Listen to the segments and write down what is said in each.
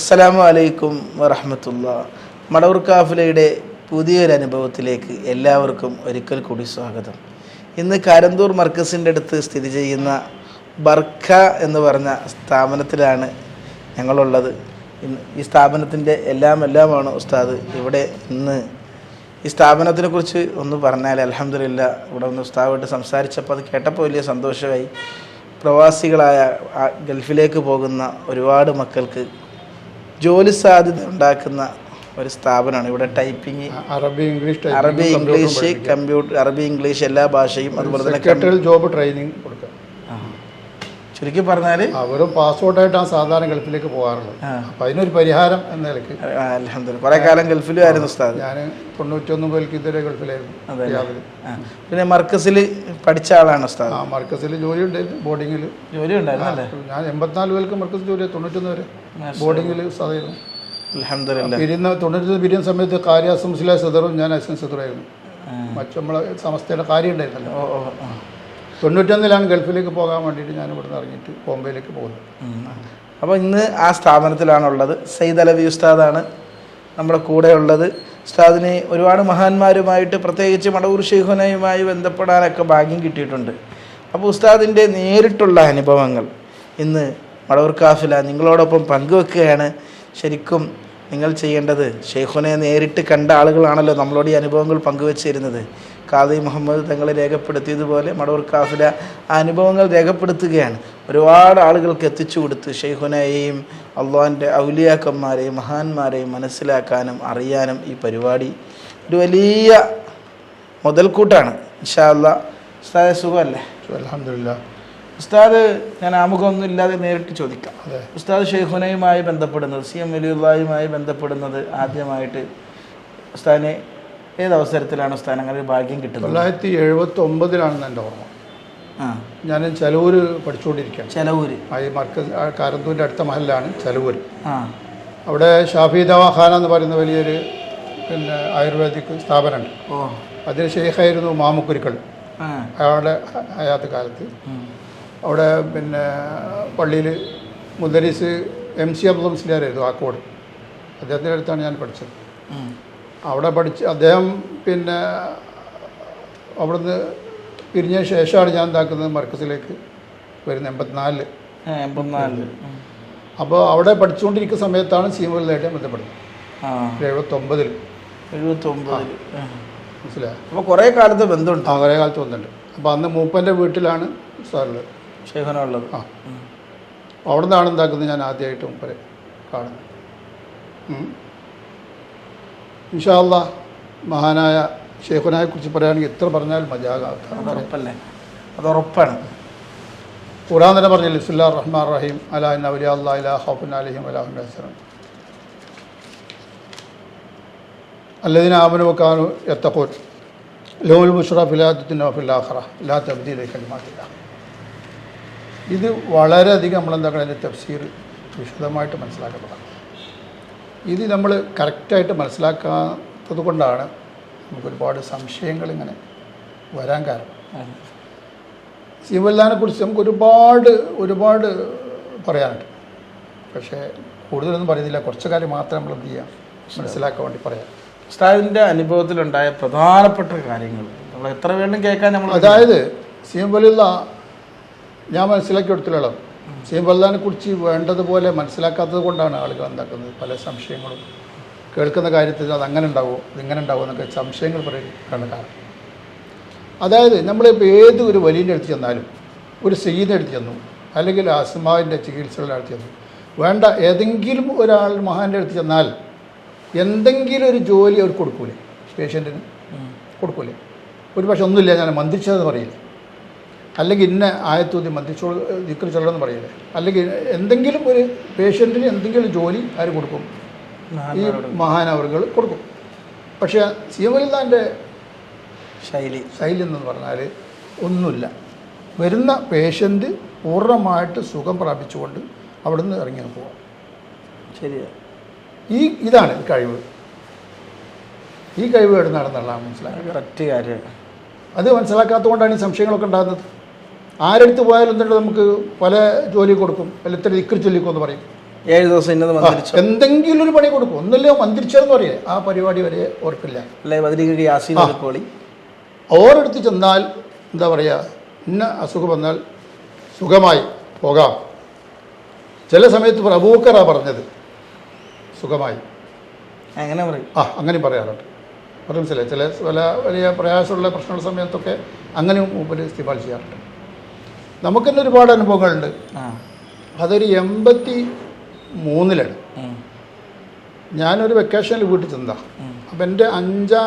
അസ്സലാമു അലൈക്കും വറഹമത്തുള്ള. മടവൂർ കാഫിലയുടെ പുതിയൊരു അനുഭവത്തിലേക്ക് എല്ലാവർക്കും ഒരിക്കൽ കൂടി സ്വാഗതം. ഇന്ന് കാരന്തൂർ മർക്കസിന്റെ അടുത്ത് സ്ഥിതി ചെയ്യുന്ന ബർഖ എന്ന് പറഞ്ഞ സ്ഥാപനത്തിലാണ് ഞങ്ങളുള്ളത്. ഇന്ന് ഈ സ്ഥാപനത്തിന്റെ എല്ലാം എല്ലാമാണ് ഉസ്താദ് ഇവിടെ ഇന്ന്. ഈ സ്ഥാപനത്തിനെ കുറിച്ച് ഒന്ന് പറഞ്ഞാൽ അലഹമില്ല ഇവിടെ ഒന്ന് ഉസ്താവായിട്ട് സംസാരിച്ചപ്പോൾ അത് കേട്ടപ്പോൾ വലിയ സന്തോഷമായി. പ്രവാസികളായ ഗൾഫിലേക്ക് പോകുന്ന ഒരുപാട് മക്കൾക്ക് ജോലി സാധ്യത ഉണ്ടാക്കുന്ന ഒരു സ്ഥാപനമാണ് ഇവിടെ ടൈപ്പിംഗ് അറബി ഇംഗ്ലീഷ് അറബി ഇംഗ്ലീഷ് കമ്പ്യൂട്ടർ അറബി ഇംഗ്ലീഷ് എല്ലാ ഭാഷയും അതുപോലെ തന്നെ ജോബ് ട്രെയിനിങ്. ചുരുക്കി പറഞ്ഞാൽ അവർ പാസ്പോർട്ടായിട്ടാണ് സാധാരണ ഗൾഫിലേക്ക് പോകാറുള്ളത്. അപ്പൊ അതിനൊരു പരിഹാരം എന്ന നിലയ്ക്ക്. അലഹമില്ല കുറേ കാലം ഗൾഫിലും ആയിരുന്നു ഉസ്താദ്. ഞാൻ തൊണ്ണൂറ്റൊന്ന് മുതൽക്ക് ഇതുവരെ ഗൾഫിലായിരുന്നു. പിന്നെ മർക്കസിൽ പഠിച്ച ആളാണ് ഉസ്താദ്. ആ മർക്കസിൽ ജോലി ഉണ്ടായിരുന്നു ബോർഡിങ്ങിൽ ജോലി ഉണ്ടായിരുന്നു ഞാൻ എൺപത്തിനാല് മുതൽക്ക് മർക്കസ് ജോലി തൊണ്ണൂറ്റൊന്ന് വരെ ബോർഡിങ്ങിൽ അലഹമില്ല പിരിയുന്ന തൊണ്ണൂറ്റൊന്ന് പിരിയുന്ന സമയത്ത് കാര്യ അസംസിലെ സദറും ഞാൻ അസിസ്റ്റന്റ് സദറായിരുന്നു മറ്റു നമ്മളെ സമസ്തയുടെ കാര്യം ഉണ്ടായിരുന്നല്ലോ ഓ ഓ. ആ. തൊണ്ണൂറ്റൊന്നിലാണ് ഗൾഫിലേക്ക് പോകാൻ വേണ്ടിയിട്ട് ഞാൻ ഇവിടുന്ന് ഇറങ്ങിയിട്ട് ബോംബെയിലേക്ക് പോകുന്നത്. അപ്പോൾ ഇന്ന് ആ സ്ഥാപനത്തിലാണുള്ളത്. സയ്യിദ് അലവി ഉസ്താദാണ് നമ്മുടെ കൂടെ ഉള്ളത് ഉസ്താദിന് ഒരുപാട് മഹാന്മാരുമായിട്ട് പ്രത്യേകിച്ച് മടവൂർ ഷെയ്ഖുനയുമായി ബന്ധപ്പെടാനൊക്കെ ഭാഗ്യം കിട്ടിയിട്ടുണ്ട്. അപ്പോൾ ഉസ്താദിന്റെ നേരിട്ടുള്ള അനുഭവങ്ങൾ ഇന്ന് മടവൂർ കാഫില നിങ്ങളോടൊപ്പം പങ്കുവെക്കുകയാണ്. ശരിക്കും നിങ്ങൾ ചെയ്യേണ്ടത് ഷെയ്ഖുനെ നേരിട്ട് കണ്ട ആളുകളാണല്ലോ നമ്മളോട് ഈ അനുഭവങ്ങൾ പങ്കുവച്ചിരുന്നത്. കാദി മുഹമ്മദ് തങ്ങളെ രേഖപ്പെടുത്തിയതുപോലെ മടവൂർ കാഫില ആ അനുഭവങ്ങൾ രേഖപ്പെടുത്തുകയാണ്. ഒരുപാട് ആളുകൾക്ക് എത്തിച്ചു കൊടുത്ത് ഷെയ്ഖുനെയും അള്ളാഹിന്റെ ഔലിയാക്കന്മാരെയും മഹാന്മാരെയും മനസ്സിലാക്കാനും അറിയാനും ഈ പരിപാടി ഒരു വലിയ മുതൽക്കൂട്ടാണ്. ഇൻഷാ അല്ലാ സുഖമല്ലേ? അലഹമില്ല ഉസ്താദ് ഞാൻ ആമുഖമൊന്നും ഇല്ലാതെ നേരിട്ട് ചോദിക്കാം. ഉസ്താദ് ഷെയ്ഖുനയുമായി ബന്ധപ്പെടുന്നത് സി എം വലിയുള്ളയുമായി ബന്ധപ്പെടുന്നത് ആദ്യമായിട്ട് ഉസ്താദിനെ ഏത് അവസരത്തിലാണ് ഉസ്താദ് അങ്ങനെ ഒരു ഭാഗ്യം കിട്ടുന്നത്? തൊള്ളായിരത്തി എഴുപത്തി ഒമ്പതിലാണെന്ന് എന്റെ ഓർമ്മ. ആ. ഞാൻ ചെലവൂര് പഠിച്ചുകൊണ്ടിരിക്കുകയാണ്. ചെലവൂര്. ഈ മർക്കസ് കാരന്തൂരിന്റെ അടുത്ത മഹലിലാണ് ചെലവൂര്. ആ. അവിടെ ഷാഫി ദവാഖാന എന്ന് പറയുന്ന വലിയൊരു പിന്നെ ആയുർവേദിക് സ്ഥാപനമുണ്ട്. ഓ. അതിന് ഷെയ്ഖായിരുന്നു മാമുക്കുരുക്കൾ. അയാളുടെ അയാത്ത കാലത്ത്. അവിടെ പിന്നെ പള്ളിയിൽ മുദരീസ് എം സി അബ്ദുൽ മുസ്ലിയാരായിരുന്നു ആക്കോട് അദ്ദേഹത്തിന്റെ അടുത്താണ് ഞാൻ പഠിച്ചത്. അവിടെ പഠിച്ച് അദ്ദേഹം പിന്നെ അവിടുന്ന് പിരിഞ്ഞ ശേഷമാണ് ഞാൻ ഇതാക്കുന്നത് മർക്കസിലേക്ക് വരുന്നത് എൺപത്തിനാലിൽ. എൺപത്തിനാലിൽ. അപ്പോൾ അവിടെ പഠിച്ചുകൊണ്ടിരിക്കുന്ന സമയത്താണ് സീമുകളിലായിട്ട് ബന്ധപ്പെടുന്നത്. എഴുപത്തൊമ്പതിൽ എഴുപത്തൊമ്പതിൽ മനസ്സിലായോ? അപ്പോൾ കുറേ കാലത്ത് ബന്ധമുണ്ട്. ആ കുറേ കാലത്ത് ബന്ധമുണ്ട് അപ്പോൾ അന്ന് മൂപ്പന്റെ വീട്ടിലാണ് സാറുള്ളത് ഷെയ്ഖുന ഉള്ളത് ആ. അവിടെ നിന്നാണ് എന്താക്കുന്നത് ഞാൻ ആദ്യമായിട്ട് മുപ്പരെ കാണുന്നത്. ഇൻഷാല്ല മഹാനായ ഷേഖുനായെ കുറിച്ച് പറയുകയാണെങ്കിൽ എത്ര പറഞ്ഞാൽ മജാകാത്ത അത് ഉറപ്പാണ്. ഖുറാൻ തന്നെ പറഞ്ഞില്ല ഇസ്ലാ റഹ്മാൻ റഹീം അലാ ഇന്ന വലിയ അല്ലാ ഇലാ ഹൗഫുൻ അലഹിം അലാഹുൻ അസ്ലം അല്ലതിന് ആമനു വെക്കാനു എത്തക്കോൻ ലോൽ മുഷ്റ ഫിലാദത്തിൻ ഫിലാഖറ ഇല്ലാത്ത തബ്ദീല കലിമാത്തില്ല ഇത് വളരെയധികം നമ്മളെന്താക്കണം അതിന്റെ തഫ്സീർ വിശദമായിട്ട് മനസ്സിലാക്കപ്പെടാം. ഇത് നമ്മൾ കറക്റ്റായിട്ട് മനസ്സിലാക്കാത്തത് കൊണ്ടാണ് നമുക്കൊരുപാട് സംശയങ്ങൾ ഇങ്ങനെ വരാൻ കാരണം. സീവല്ലാനെ കുറിച്ച് നമുക്ക് ഒരുപാട് ഒരുപാട് പറയാനുണ്ട്. പക്ഷേ കൂടുതലൊന്നും പറയുന്നില്ല. കുറച്ച് കാര്യം മാത്രം നമ്മൾ എന്ത് ചെയ്യാം? മനസ്സിലാക്കാൻ വേണ്ടി പറയാം. ഉസ്താദിന്റെ അനുഭവത്തിലുണ്ടായ പ്രധാനപ്പെട്ട കാര്യങ്ങൾ. നമ്മൾ എത്ര വേണ്ടും കേൾക്കാൻ നമ്മൾ അതായത് സീം വലിയുള്ള ഞാൻ മനസ്സിലാക്കി എടുത്തില്ലല്ലോ സീം വല്ലാനെ കുറിച്ച് വേണ്ടതുപോലെ മനസ്സിലാക്കാത്തത് കൊണ്ടാണ് ആളുകൾ എന്താക്കുന്നത്. പല സംശയങ്ങളും. കേൾക്കുന്ന കാര്യത്തിൽ അത് അങ്ങനെ ഉണ്ടാവുമോ ഇതിങ്ങനെ ഉണ്ടാവുമോ എന്നൊക്കെ സംശയങ്ങൾ പറയുകയാണ് കാരണം അതായത് നമ്മളിപ്പോൾ ഏത് ഒരു വലിയന്റെ അടുത്ത് ചെന്നാലും ഒരു സീന എടുത്ത് ചെന്നു അല്ലെങ്കിൽ അസ്മാവിന്റെ ചികിത്സകളുടെ അടുത്ത് ചെന്നു വേണ്ട ഏതെങ്കിലും ഒരാൾ മഹാന്റെ അടുത്ത് ചെന്നാൽ എന്തെങ്കിലും ഒരു ജോലി അവർ കൊടുക്കൂലേ? പേഷ്യന്റിന് കൊടുക്കൂലേ? ഒരു പക്ഷെ ഒന്നുമില്ല ഞാൻ മന്ത്രിച്ചതെന്ന് പറയില്ലേ. അല്ലെങ്കിൽ ഇന്ന ആയത്തൂതി മന്ത്രിച്ചോ ദിക്കർ ചൊല്ലണമെന്ന് പറയില്ലേ? അല്ലെങ്കിൽ എന്തെങ്കിലും ഒരു പേഷ്യന്റിന് എന്തെങ്കിലും ജോലി ആര് കൊടുക്കും? ഈ മഹാനവറുകൾ കൊടുക്കും. പക്ഷേ സി എം സീമലിന്ദാന്റെ ശൈലി. ശൈലി എന്ന് പറഞ്ഞാൽ ഒന്നുമില്ല. വരുന്ന പേഷ്യന്റ് പൂർണമായിട്ട് സുഖം പ്രാപിച്ചുകൊണ്ട് അവിടെ നിന്ന് ഇറങ്ങി പോവാം. ശരിയാ. ഈ ഇതാണ് കഴിവ്. ഈ കഴിവ് എവിടെ നടന്നുള്ള മനസ്സിലായത് കറക്റ്റ് കാര്യം അത് മനസ്സിലാക്കാത്തതുകൊണ്ടാണ് ഈ സംശയങ്ങളൊക്കെ ഉണ്ടാകുന്നത്. ആരെടുത്ത് പോയാലും എന്തുണ്ട് നമുക്ക് പല ജോലി കൊടുക്കും. അല്ല ഇത്ര ഇക്കർ ചൊല്ലിക്കും എന്ന് പറയും. ഏഴ് ദിവസം ഇന്നത് മന്ത്രിച്ചു? എന്തെങ്കിലും ഒരു പണി കൊടുക്കും. ഒന്നല്ലേ മന്ത്രിച്ചതെന്ന് പറയേ. ആ പരിപാടി വരെ ഓർക്കില്ല. അല്ലെ മന്ത്രി യാസീൻ ആ. കോളി? ഓരോടുത്ത് ചെന്നാൽ എന്താ പറയുക ഇന്ന അസുഖം വന്നാൽ സുഖമായി പോകാം. ചില സമയത്ത് പ്രഭൂക്കറാ പറഞ്ഞത്. സുഖമായി. അങ്ങനെ പറയും. ആ അങ്ങനെ പറയാറുണ്ട്. മനസ്സിലായി. ചില പല വലിയ പ്രയാസമുള്ള പ്രശ്നമുള്ള സമയത്തൊക്കെ അങ്ങനെ മൂപ്പര് സ്ഥിപാൽ ചെയ്യാറുണ്ട്. നമുക്ക് തന്നെ ഒരുപാട് അനുഭവങ്ങളുണ്ട്. അതൊരു എൺപത്തി മൂന്നിലാണ്. ഞാനൊരു വെക്കേഷനിൽ വീട്ടിൽ ചെന്നതാ. അപ്പം എന്റെ അഞ്ചാ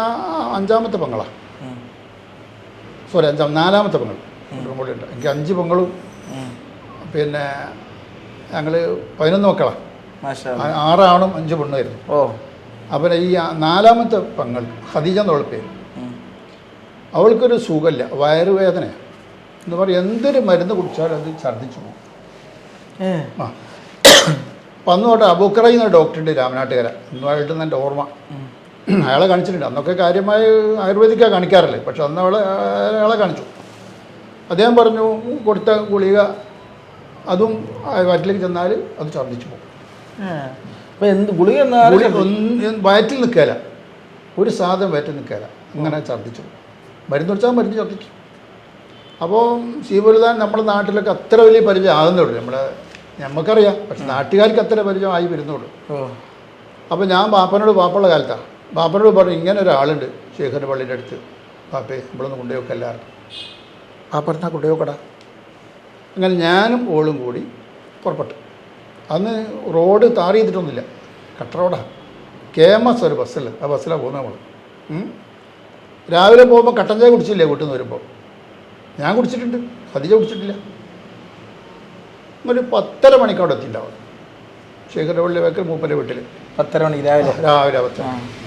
അഞ്ചാമത്തെ പെങ്ങളാണ്. സോറി അഞ്ചാം നാലാമത്തെ പെങ്ങൾ കൂടി ഉണ്ട്. എനിക്ക് അഞ്ച് പെങ്ങളും. പിന്നെ ഞങ്ങൾ പതിനൊന്ന് മക്കളാണ് ആറാണും അഞ്ച് പെണ്ണുമായിരുന്നു ഓ. അപ്പം ഈ നാലാമത്തെ പെങ്ങൾ ഹദീജ എന്നുള്ള പേര്. അവൾക്കൊരു സുഖമില്ല. വയറുവേദന എന്ന് പറയും എന്തൊരു മരുന്ന് കുടിച്ചാലും അത് ഛർദ്ദിച്ചു പോകും. ആ. അപ്പം അന്ന് തൊട്ട് അബൂക്കറ എന്ന ഡോക്ടറുണ്ട് രാമനാട്ടുകര. ഇന്നുമായിട്ട് എന്റെ ഓർമ്മ. അയാളെ കാണിച്ചിട്ടുണ്ട്. അന്നൊക്കെ കാര്യമായി ആയുർവേദിക്കാണ് കാണിക്കാറില്ലേ? പക്ഷെ അന്ന് അവളെ അയാളെ കാണിച്ചു. അദ്ദേഹം പറഞ്ഞു കൊടുത്ത ഗുളിക അതും വയറ്റിലേക്ക് ചെന്നാൽ അത് ഛർദ്ദിച്ചു പോകും. ഗുളിക വയറ്റിൽ നിൽക്കുകയില്ല ഒരു സാധനം വയറ്റിൽ നിൽക്കുകയില്ല അങ്ങനെ ഛർദ്ദിച്ചു പോകും. മരുന്ന് കുടിച്ചാൽ മരുന്ന് ഛർദ്ദിക്കും. അപ്പോൾ ശീവലുദാൻ നമ്മുടെ നാട്ടിലൊക്കെ അത്ര വലിയ പരിചയം ആകുന്നുള്ളൂ. നമ്മളെ നമുക്കറിയാം പക്ഷെ നാട്ടുകാർക്ക് അത്ര പരിചയം ആയി വരുന്നുള്ളൂ അപ്പോൾ ഞാൻ ബാപ്പനോട് പാപ്പുള്ള കാലത്താണ് ബാപ്പനോട് പറഞ്ഞു ഇങ്ങനെ ഒരാളുണ്ട് ശേഖർ പള്ളിയുടെ അടുത്ത്. ബാപ്പേ നമ്മളൊന്ന് കൊണ്ടുപോയൊക്കെ എല്ലാവർക്കും. ബാപ്പറന്നാ കൊണ്ടുപോക്കടാ അങ്ങനെ ഞാനും ഓളും കൂടി പുറപ്പെട്ടു. അന്ന് റോഡ് താർ ചെയ്തിട്ടൊന്നുമില്ല. കട്ട റോഡാണ് കെ എം എസ് ഒരു ബസ്സില്ല ആ ബസ്സിലാണ് പോകുന്നത് നമ്മൾ. രാവിലെ പോകുമ്പോൾ കട്ടൻ ചായ കുടിച്ചില്ലേ? വീട്ടിൽ നിന്ന് വരുമ്പോൾ ഞാൻ കുടിച്ചിട്ടുണ്ട്. ഖദീജ കുടിച്ചിട്ടില്ല. ഒരു പത്തര മണിക്ക് അവിടെ എത്തിയിട്ടുണ്ടാവും ശേഖരവള്ളി വേക്കൽ മൂപ്പന്റെ വീട്ടിൽ പത്തര മണി രാവിലെ. രാവിലെ പത്ത്.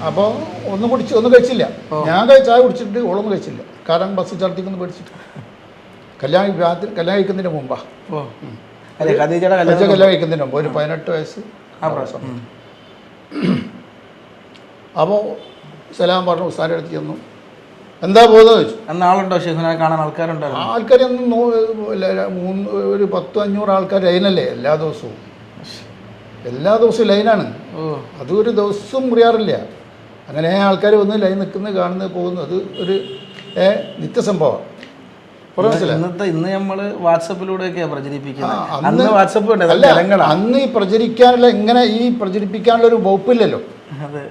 അപ്പോൾ ഒന്നും കുടിച്ച് ഒന്നും കഴിച്ചില്ല. ഞാൻ കഴിച്ച ചായ കുടിച്ചിട്ട് ഓളൊന്നും കഴിച്ചില്ല. കാരണം ബസ് ഛർദ്ദിക്കുന്നു പേടിച്ചിട്ട്. കല്യാണം രാത്രി കല്യാണം കഴിക്കുന്നതിന് മുമ്പാ. കല്യാണം കഴിക്കുന്നതിന് മുമ്പ് ഒരു പതിനെട്ട് വയസ്സ് ആ പ്രാവശ്യം. അപ്പോൾ സലാം പറഞ്ഞു ഉസ്താന്റെ അടുത്ത് ചെന്നു. എന്താ പോകുന്നത് ചോദിച്ചു? ആളുണ്ടോ ഷെഹുനെ കാണാൻ? ആൾക്കാരുണ്ടോ ആൾക്കാരൊന്നും ഒരു പത്തും അഞ്ഞൂറ് ആൾക്കാർ ലൈനല്ലേ എല്ലാ ദിവസവും. എല്ലാ ദിവസവും ലൈനാണ്. ഓ. അതും ഒരു ദിവസവും മുറിയാറില്ല. അങ്ങനെ ആൾക്കാർ വന്ന് ലൈൻ നിൽക്കുന്നത് കാണുന്നത് പോകുന്നു അത് ഒരു ഏ നിത്യസംഭവം. പുറം മനസ്സിലായി ഇന്നത്തെ ഇന്ന് നമ്മൾ വാട്സപ്പിലൂടെയൊക്കെയാണ് പ്രചരിപ്പിക്കുന്നത്. അന്ന് അന്ന് വാട്സപ്പ് ഈ പ്രചരിക്കാനുള്ള ഇങ്ങനെ ഈ പ്രചരിപ്പിക്കാനുള്ള ഒരു വകുപ്പില്ലല്ലോ. അതെ.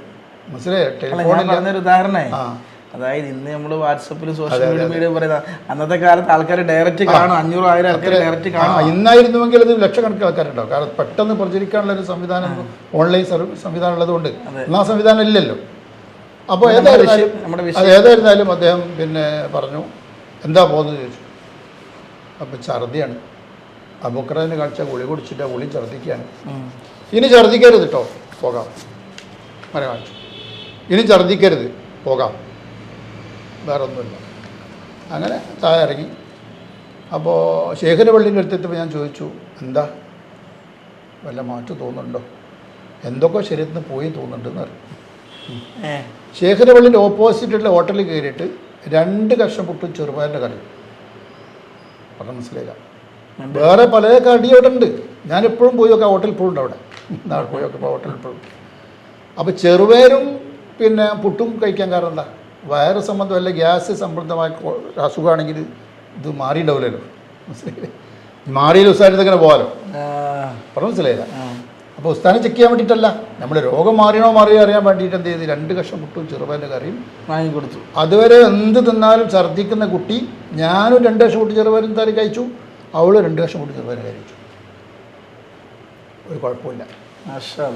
മനസ്സിലായോ? ടെലിഫോണിൽ ഞാൻ അതായത് ഇന്ന് നമ്മൾ വാട്സപ്പിൽ സോഷ്യൽ മീഡിയ പറയുന്ന അന്നത്തെ കാലത്ത് ആൾക്കാർ ഡയറക്റ്റ് കാണും. അഞ്ഞൂറ് ആയിരം ആൾക്കാർ ഡയറക്റ്റ് കാണും. ഇന്നായിരുന്നുവെങ്കിൽ അത് ലക്ഷക്കണക്കിന് ആൾക്കാരുണ്ടാവും കാരണം പെട്ടെന്ന് പ്രചരിക്കാനുള്ള ഒരു സംവിധാനം ഓൺലൈൻ സർവീസ് സംവിധാനം ഉള്ളതുകൊണ്ട്. ആ സംവിധാനം ഇല്ലല്ലോ. അപ്പോൾ ഏതായിരുന്നാലും ഏതായിരുന്നാലും അദ്ദേഹം പിന്നെ പറഞ്ഞു എന്താ പോകുന്നത് ചോദിച്ചു. അപ്പം ഛർദിയാണ്. അബുക്രനെ കാണിച്ച ഗുളി കുടിച്ചിട്ട് ആ ഗുളി ഛർദിക്കുകയാണ്. ഇനി ഛർദിക്കരുത് കേട്ടോ പോകാം. മരം കാണിച്ചു. ഇനി ഛർദിക്കരുത്. പോകാം. വേറെ ഒന്നുമില്ല അങ്ങനെ താഴെ ഇറങ്ങി അപ്പോൾ ശേഖര പള്ളിന്റെ അടുത്തെത്തിയപ്പോൾ ഞാൻ ചോദിച്ചു എന്താ? വല്ല മാറ്റം തോന്നുന്നുണ്ടോ? എന്തൊക്കെ ശരീരത്തിന് പോയി തോന്നുന്നുണ്ടെന്ന് എന്ന് പറയും ശേഖര പള്ളിന്റെ ഓപ്പോസിറ്റുള്ള ഹോട്ടലിൽ കയറിയിട്ട് രണ്ട് കഷ്ണം പുട്ടും ചെറുപയറിന്റെ കറി പറഞ്ഞ മനസ്സിലായില്ല. വേറെ പല കടി അവിടെ ഉണ്ട്. ഞാൻ എപ്പോഴും പോയി നോക്കാം ഹോട്ടലിൽ ഇപ്പോഴും ഉണ്ട് അവിടെ. നാളെ പോയി ഒക്കെ ഹോട്ടലിൽ ഇപ്പോഴും അപ്പോൾ ചെറുപയറും പിന്നെ പുട്ടും കഴിക്കാൻ കാരണം എന്താ? വയറ് സംബന്ധം അല്ല ഗ്യാസ് സംബന്ധമായ അസുഖമാണെങ്കിൽ ഇത് മാറിയിട്ടുണ്ടാവില്ലല്ലോ. മനസ്സിലായില്ലേ? മാറിയില്ല ഉസ്താനത്ത് ഇങ്ങനെ പോകാലോ? പറഞ്ഞു മനസ്സിലായില്ല? അപ്പോൾ ഉസ്താനെ ചെക്ക് ചെയ്യാൻ വേണ്ടിയിട്ടല്ല. നമ്മൾ രോഗം മാറിയണോ മാറിയോ അറിയാൻ വേണ്ടിയിട്ട് എന്ത് ചെയ്ത്? രണ്ട് കഷ്ണം മുട്ടും ചെറുപയറിന്റെ കറിയും വാങ്ങി കൊടുത്തു. അതുവരെ എന്ത് തിന്നാലും ഛർദ്ദിക്കുന്ന കുട്ടി ഞാനും രണ്ട് കഷ്ണം കൂട്ടി ചെറുപയറും തറി കഴിച്ചു. അവൾ രണ്ട് കഷ്ണം കൂട്ടി ചെറുപയറും കഴിച്ചു. ഒരു കുഴപ്പമില്ല മാഷാ